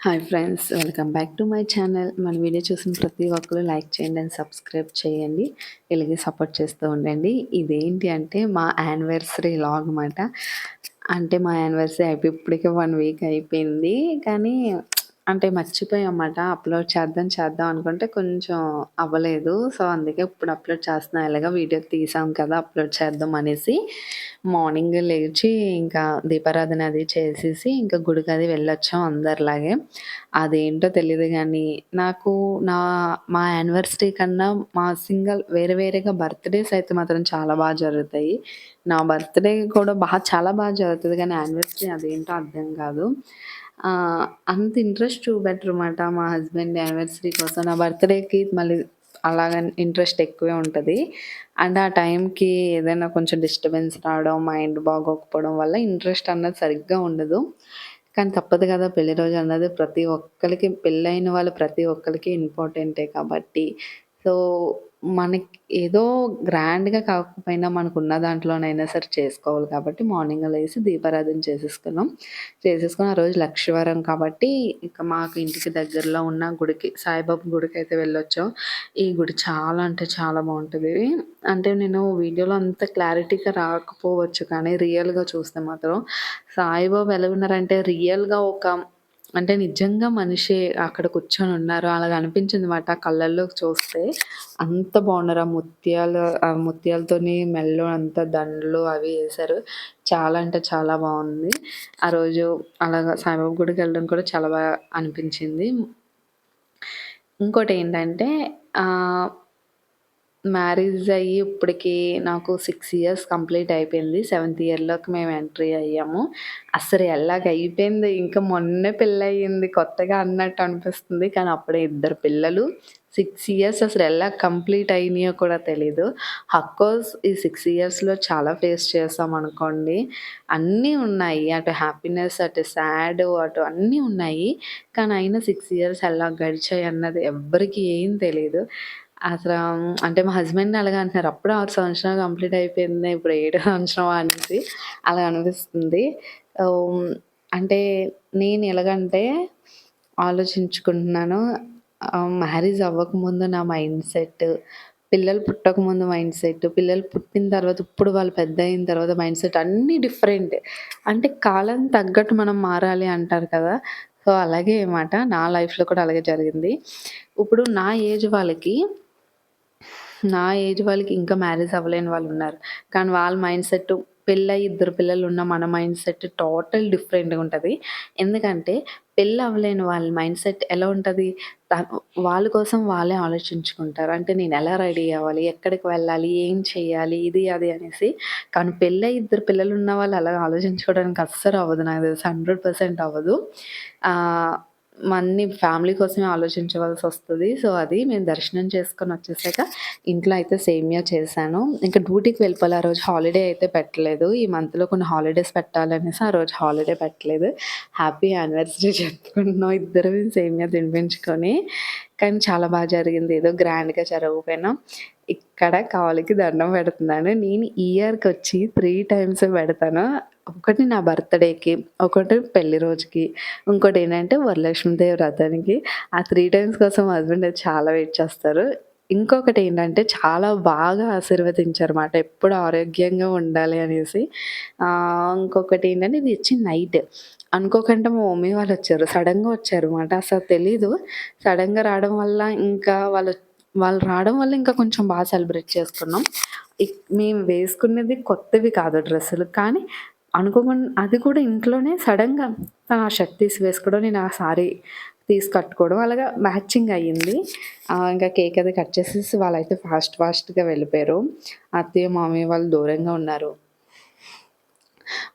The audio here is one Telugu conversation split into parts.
Hi friends welcome back to my channel మన వీడియో చూసిన ప్రతి ఒక్కరు లైక్ చేయండి అండ్ సబ్స్క్రైబ్ చేయండి. ఇలాగే సపోర్ట్ చేస్తూ ఉండండి. ఇదేంటి అంటే మా యానివర్సరీ లాగ్ అనమాట అంటే మా యానివర్సరీ అయిపోయి ఇప్పటికే వన్ వీక్ అయిపోయింది. కానీ అంటే మర్చిపోయామాట అప్లోడ్ చేద్దాం చేద్దాం అనుకుంటే కొంచెం అవ్వలేదు. సో అందుకే ఇప్పుడు అప్లోడ్ చేస్తున్నా. ఇలాగా వీడియో తీసాం కదా అప్లోడ్ చేద్దాం అనేసి మార్నింగ్ లేచి ఇంకా దీపారాధన అది చేసేసి ఇంకా గుడికి అది వెళ్ళొచ్చాం అందరిలాగే. అదేంటో తెలియదు కానీ నాకు నా మా యానివర్సరీ కన్నా మా సింగల్ వేరే వేరేగా బర్త్డేస్ అయితే మాత్రం చాలా బాగా జరుగుతాయి. నా బర్త్డే కూడా బాగా చాలా బాగా జరుగుతుంది కానీ యానివర్సరీ అదేంటో అర్థం కాదు. అంత ఇంట్రెస్ట్ చూపెట్టరమాట మా హస్బెండ్ యానివర్సరీ కోసం. నా బర్త్డేకి మళ్ళీ అలాగ ఇంట్రెస్ట్ ఎక్కువే ఉంటుంది. అండ్ ఆ టైంకి ఏదైనా కొంచెం డిస్టర్బెన్స్ రావడం మైండ్ బాగోకపోవడం వల్ల ఇంట్రెస్ట్ అన్నది సరిగ్గా ఉండదు. కానీ తప్పదు కదా పెళ్ళి రోజు అన్నది ప్రతి ఒక్కరికి పెళ్ళైన వాళ్ళు ప్రతి ఒక్కరికి ఇంపార్టెంటే కాబట్టి. సో మనకి ఏదో గ్రాండ్‌గా కాకపోయినా మనకున్న దాంట్లోనైనా సరే చేసుకోవాలి కాబట్టి మార్నింగ్ లేసి దీపారాధన చేసేసుకున్నాం. చేసేసుకుని ఆ రోజు లక్షవారం కాబట్టి ఇక మాకు ఇంటికి దగ్గరలో ఉన్న గుడికి సాయిబాబా గుడికైతే వెళ్ళొచ్చాం. ఈ గుడి చాలా అంటే చాలా బాగుంటుంది అంటే నేను వీడియోలో అంత క్లారిటీగా రాకపోవచ్చు కానీ రియల్‌గా చూస్తే మాత్రం సాయిబాబు ఎలా ఉన్నారంటే రియల్‌గా ఒక అంటే నిజంగా మనిషి అక్కడ కూర్చొని ఉన్నారు అలాగ అనిపించింది అనమాట కళ్ళల్లో చూస్తే. అంత బాగున్నారు. ఆ ముత్యాలు ఆ ముత్యాలతోని మెల్లో అంత దండలు అవి వేశారు. చాలా అంటే చాలా బాగుంది. ఆ రోజు అలాగ సాయిబాబా గుడికి వెళ్ళడం కూడా చాలా బాగా అనిపించింది. ఇంకోటి ఏంటంటే మ్యారేజ్ అయ్యి ఇప్పటికి నాకు సిక్స్ ఇయర్స్ కంప్లీట్ అయిపోయింది. సెవెంత్ ఇయర్లోకి మేము ఎంట్రీ అయ్యాము. అసలు ఎలాగ అయిపోయింది ఇంకా మొన్నే పెళ్ళయింది కొత్తగా అన్నట్టు అనిపిస్తుంది. కానీ అప్పుడే ఇద్దరు పిల్లలు. సిక్స్ ఇయర్స్ అసలు ఎలా కంప్లీట్ అయినాయో కూడా తెలీదు. హక్కోస్ ఈ సిక్స్ ఇయర్స్లో చాలా ఫేస్ చేసాం అనుకోండి. అన్నీ ఉన్నాయి. అటు హ్యాపీనెస్ అటు సాడ్ అటు అన్నీ ఉన్నాయి. కానీ అయినా సిక్స్ ఇయర్స్ ఎలా గడిచాయి అన్నది ఎవ్వరికీ ఏం తెలియదు అసలు అంటే మా హస్బెండ్ అలాగే అంటున్నారు. అప్పుడే ఆరు సంవత్సరాలు కంప్లీట్ అయిపోయింది. ఇప్పుడు ఏడో సంవత్సరం అనేసి అలా అనిపిస్తుంది. అంటే నేను ఎలాగంటే ఆలోచించుకుంటున్నాను. మ్యారేజ్ అవ్వకముందు నా మైండ్ సెట్ పిల్లలు పుట్టకముందు మైండ్ సెట్ పిల్లలు పుట్టిన తర్వాత ఇప్పుడు వాళ్ళు పెద్ద అయిన తర్వాత మైండ్ సెట్ అన్నీ డిఫరెంట్. అంటే కాలం తగ్గట్టు మనం మారాలి అంటారు కదా. సో అలాగే మాట నా లైఫ్లో కూడా అలాగే జరిగింది. ఇప్పుడు నా ఏజ్ వాళ్ళకి నా ఏజ్ వాళ్ళకి ఇంకా మ్యారేజ్ అవ్వలేని వాళ్ళు ఉన్నారు. కానీ వాళ్ళ మైండ్ సెట్ పెళ్ళయి ఇద్దరు పిల్లలు ఉన్న మన మైండ్ సెట్ టోటల్ డిఫరెంట్గా ఉంటుంది. ఎందుకంటే పెళ్ళి అవ్వలేని వాళ్ళ మైండ్ సెట్ ఎలా ఉంటుంది? వాళ్ళ కోసం వాళ్ళే ఆలోచించుకుంటారు. అంటే నేను ఎలా రెడీ అవ్వాలి? ఎక్కడికి వెళ్ళాలి? ఏం చేయాలి? ఇది అది అనేసి. కానీ పెళ్ళి ఇద్దరు పిల్లలు ఉన్న వాళ్ళు అలా ఆలోచించుకోవడానికి అస్సలు అవ్వదు. నాకు తెలిసి హండ్రెడ్ పర్సెంట్ అవ్వదు. మన్ని ఫ్యామిలీ కోసమే ఆలోచించవలసి వస్తుంది. సో అది మేము దర్శనం చేసుకొని వచ్చేసాక ఇంట్లో అయితే సేమియా చేశాను. ఇంకా డ్యూటీకి వెళ్ళిపోవాలి ఆ రోజు హాలిడే అయితే పెట్టలేదు. ఈ మంత్లో కొన్ని హాలిడేస్ పెట్టాలనేసి ఆ రోజు హాలిడే పెట్టలేదు. హ్యాపీ యానివర్సరీ చెప్పుకుంటున్నాం. ఇద్దరు సేమియా తినిపించుకొని. కానీ చాలా బాగా జరిగింది. ఏదో గ్రాండ్గా జరగకపోయినా ఇక్కడ కావాలికి దండం పెడుతున్నాను. నేను ఇయర్కి వచ్చి త్రీ టైమ్స్ పెడతాను. ఒకటి నా బర్త్డేకి ఒకటి పెళ్ళి రోజుకి ఇంకోటి ఏంటంటే వరలక్ష్మీదేవి వ్రతానికి. ఆ త్రీ టైమ్స్ కోసం హస్బెండ్ చాలా వెయిట్ చేస్తారు. ఇంకొకటి ఏంటంటే చాలా బాగా ఆశీర్వదించారు అన్నమాట ఎప్పుడు ఆరోగ్యంగా ఉండాలి అనేసి. ఇంకొకటి ఏంటంటే ఇది వచ్చి నైట్. అనుకోకుండా మా మమ్మీ వాళ్ళు వచ్చారు. సడన్గా వచ్చారు అన్నమాట అసలు తెలీదు. సడన్గా రావడం వల్ల ఇంకా వాళ్ళు వాళ్ళు రావడం వల్ల ఇంకా కొంచెం బాగా సెలబ్రేట్ చేసుకున్నాం. మేము వేసుకునేది కొత్తవి కాదు డ్రెస్సులు. కానీ అనుకోకుండా అది కూడా ఇంట్లోనే సడన్గా తను ఆ షర్ట్ తీసి వేసుకోవడం నేను ఆ సారీ తీసి కట్టుకోవడం అలాగా మ్యాచింగ్ అయ్యింది. ఇంకా కేక్ అది కట్ చేసేసి వాళ్ళైతే ఫాస్ట్ ఫాస్ట్గా వెళ్ళిపోయారు. అత్తయ్య మామయ్య వాళ్ళు దూరంగా ఉన్నారు.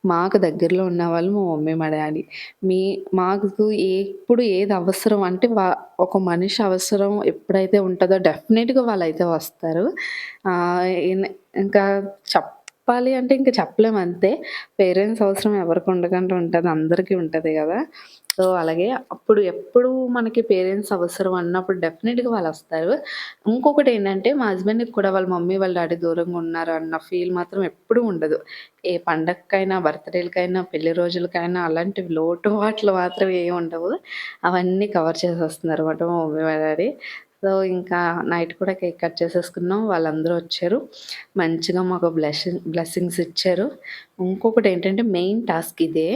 మాకు దగ్గరలో ఉన్న వాళ్ళు మా మమ్మీ మా డాడీ. మీ మాకు ఎప్పుడు ఏది అవసరం అంటే వా ఒక మనిషి అవసరం ఎప్పుడైతే ఉంటుందో డెఫినెట్గా వాళ్ళైతే వస్తారు. ఇంకా చెప్ చెప్పాలి అంటే ఇంకా చెప్పలేము అంతే పేరెంట్స్ అవసరం ఎవరికి ఉండకుండా ఉంటుంది అందరికీ ఉంటుంది కదా సో, అలాగే అప్పుడు ఎప్పుడు మనకి పేరెంట్స్ అవసరం అన్నప్పుడు డెఫినెట్గా వాళ్ళు వస్తారు ఇంకొకటి ఏంటంటే మా హస్బెండ్‌కి కూడా వాళ్ళ మమ్మీ, వాళ్ళ డాడీ దూరంగా ఉన్నారు అన్న ఫీల్ మాత్రం ఎప్పుడూ ఉండదు. ఏ పండగకైనా, బర్త్‌డేలకైనా, పెళ్ళి రోజులకైనా అలాంటివి లోటుపాట్లు మాత్రం ఏమి ఉండవు. అవన్నీ కవర్ చేసేస్తున్నారన్నమాట మా మమ్మీ, వాళ్ళ డాడీ సో, ఇంకా నైట్ కూడా కేక్ కట్ చేసేసుకున్నాం. వాళ్ళందరూ వచ్చారు. మంచిగా మాకు బ్లెస్సింగ్ బ్లెస్సింగ్స్ ఇచ్చారు. ఇంకొకటి ఏంటంటే మెయిన్ టాస్క్ ఇదే.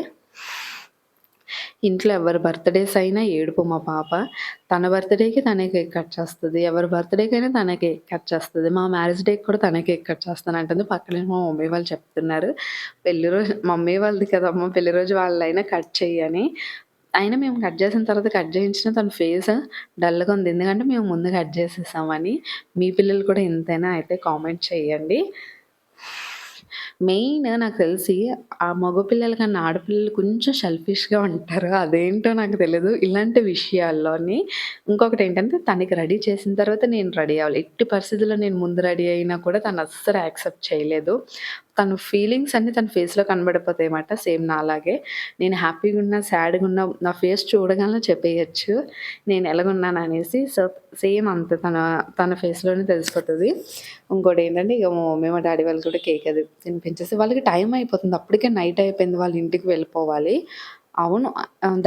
ఇంట్లో ఎవరి బర్త్‌డేస్ అయినా ఏడుపు మా పాప. తన బర్త్‌డేకి తనే కేక్ కట్ చేస్తుంది ఎవరి బర్త్‌డేకైనా తనే కేక్ కట్ చేస్తుంది మా మ్యారేజ్ డేకి కూడా తనే కేక్ కట్ చేస్తానంటుంది. పక్కనే మా మమ్మీ వాళ్ళు చెప్తున్నారు. పెళ్ళి రోజు మమ్మీ వాళ్ళది కదమ్మా పెళ్ళి రోజు వాళ్ళైనా కట్ చేయని అయినా మేము కట్ చేసిన తర్వాత కట్ చేయించిన తన ఫేస్ డల్‌గా ఉంది. ఎందుకంటే మేము ముందు కట్ చేసేసామని. మీ పిల్లలు కూడా ఇంతేనా అయితే కామెంట్ చేయండి. మెయిన్ నాకు తెలిసి ఆ మగ పిల్లల కన్నా ఆడపిల్లలు కొంచెం సెల్ఫిష్‌గా ఉంటారు. అదేంటో నాకు తెలియదు ఇలాంటి విషయాల్లోని ఇంకొకటి ఏంటంటే తనకి రెడీ చేసిన తర్వాత నేను రెడీ అవ్వాలి. ఎట్టి పరిస్థితుల్లో నేను ముందు రెడీ అయినా కూడా తను అస్సలు యాక్సెప్ట్ చేయలేదు. తను ఫీలింగ్స్ అన్నీ తన ఫేస్‌లో కనబడిపోతాయన్నమాట సేమ్ నాలాగే. నేను హ్యాపీగా ఉన్నా సాడ్గా ఉన్నా నా ఫేస్ చూడగానే చెప్పేయచ్చు నేను ఎలాగున్నాననేసి. సో, సేమ్ అంత తన తన ఫేస్‌లోనే తెలుసుకుంటుంది ఇంకోటి ఏంటంటే ఇక మా మమ్మీ, మా డాడీ వాళ్ళు కూడా కేక్ అది తినిపించేసి వాళ్ళకి టైం అయిపోతుంది. అప్పటికే నైట్ అయిపోయింది. వాళ్ళ ఇంటికి వెళ్ళిపోవాలి. అవును.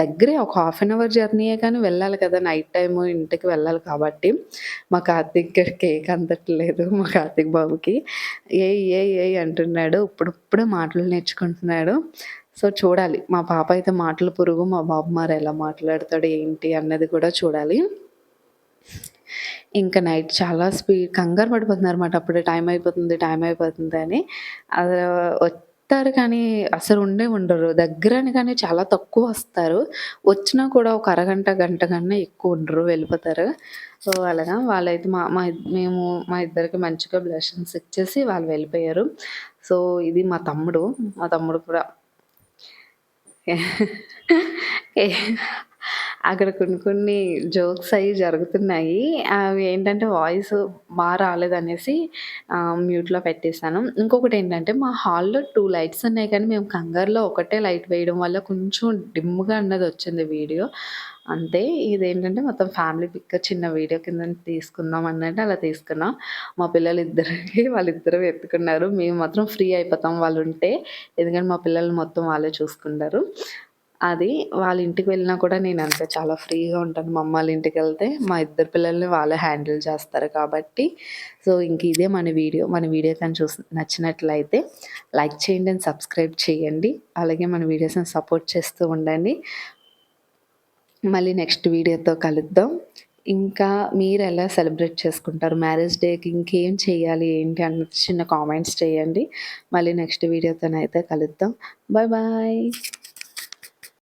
దగ్గరే ఒక హాఫ్ అన్ అవర్ జర్నీయే కానీ వెళ్ళాలి కదా! నైట్ టైము ఇంటికి వెళ్ళాలి కాబట్టి. మా కార్తీక్‌కి కేక్ అందట్లేదు మా కార్తీక్ బాబుకి. ఏ ఏ ఏ అంటున్నాడు. ఇప్పుడిప్పుడే మాటలు నేర్చుకుంటున్నాడు. సో, చూడాలి. మా పాప అయితే మాటలు పురుగు. మా బాబు మరి ఎలా మాట్లాడతాడు ఏంటి అన్నది కూడా చూడాలి. ఇంకా నైట్ చాలా స్పీడ్ కంగారు పడిపోతున్నారన్నమాట. అప్పుడే టైం అయిపోతుంది, టైం అయిపోతుంది అని. అది వస్తారు కానీ అసలు ఉండే ఉండరు. దగ్గరని కానీ చాలా తక్కువ వస్తారు. వచ్చినా కూడా ఒక అరగంట, గంట కన్నా ఎక్కువ ఉండరు. వెళ్ళిపోతారు. సో, అలాగా వాళ్ళైతే మా మా మేము మా ఇద్దరికి మంచిగా బ్లెషన్స్ ఇచ్చేసి వాళ్ళు వెళ్ళిపోయారు. సో, ఇది మా తమ్ముడు. మా తమ్ముడు కూడా అక్కడ కొన్ని కొన్ని జోక్స్ అవి జరుగుతున్నాయి. అవి ఏంటంటే వాయిస్ బాగా రాలేదనేసి మ్యూట్లో మ్యూట్‌లో పెట్టేసాను. ఇంకొకటేంటంటే మా హాల్‌లో టూ లైట్స్ ఉన్నాయి కానీ మేము కంగారులో ఒకటే లైట్ వేయడం వల్ల కొంచెం డిమ్‌గా అన్నది వచ్చింది వీడియో. అంతే. ఇదేంటంటే మొత్తం ఫ్యామిలీ పిక్ చిన్న వీడియో కింద తీసుకుందాం అన్నట్టు అలా తీసుకున్నాం. మా పిల్లలు ఇద్దరికి వాళ్ళిద్దరూ ఎత్తుకున్నారు. మేము మాత్రం ఫ్రీ అయిపోతాం వాళ్ళు ఉంటే ఎందుకంటే మా పిల్లలు మొత్తం వాళ్ళే చూసుకుంటారు. అది వాళ్ళ ఇంటికి వెళ్ళినా కూడా నేను అంతే చాలా ఫ్రీగా ఉంటాను. మా అమ్మ వాళ్ళ ఇంటికెళ్తే మా ఇద్దరు పిల్లల్ని వాళ్ళే హ్యాండిల్ చేస్తారు కాబట్టి. సో, ఇంక ఇదే మన వీడియో. మన వీడియో కానీ చూసి నచ్చినట్లయితే లైక్ చేయండి అండ్ సబ్స్క్రైబ్ చేయండి. అలాగే మన వీడియోస్‌ని సపోర్ట్ చేస్తూ ఉండండి. మళ్ళీ నెక్స్ట్ వీడియోతో కలుద్దాం. ఇంకా మీరు ఎలా సెలబ్రేట్ చేసుకుంటారు? మ్యారేజ్ డేకి ఇంకేం చేయాలి ఏంటి అన్న చిన్న కామెంట్స్ చేయండి. మళ్ళీ నెక్స్ట్ వీడియోతోనైతే కలుద్దాం. Bye bye.